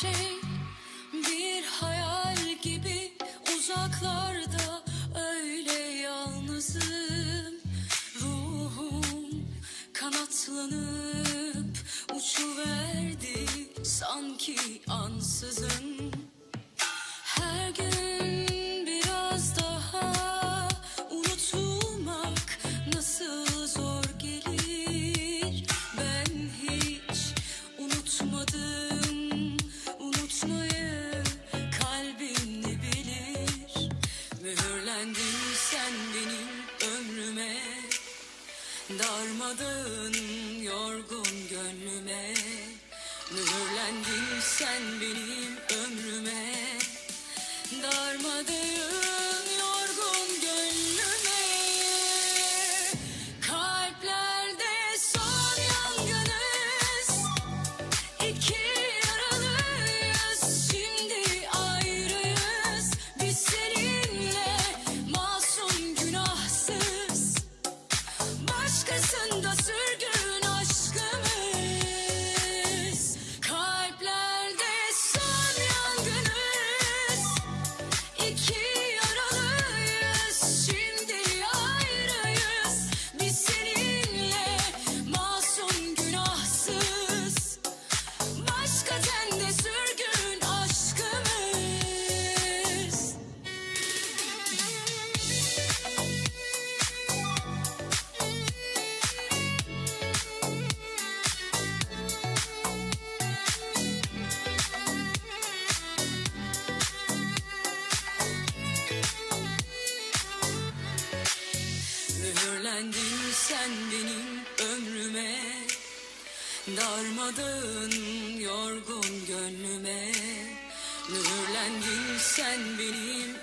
shame sokaklarda öyle yalnızım. Ruhum kanatlanıp uçuverdi sanki ansızın. Dokunmadın yorgun gönlüme. Mühürlendin sen benim ömrüme. Darmadığım Sen benim ömrüme Darmadın yorgun gönlüme. Mühürlendin sen benim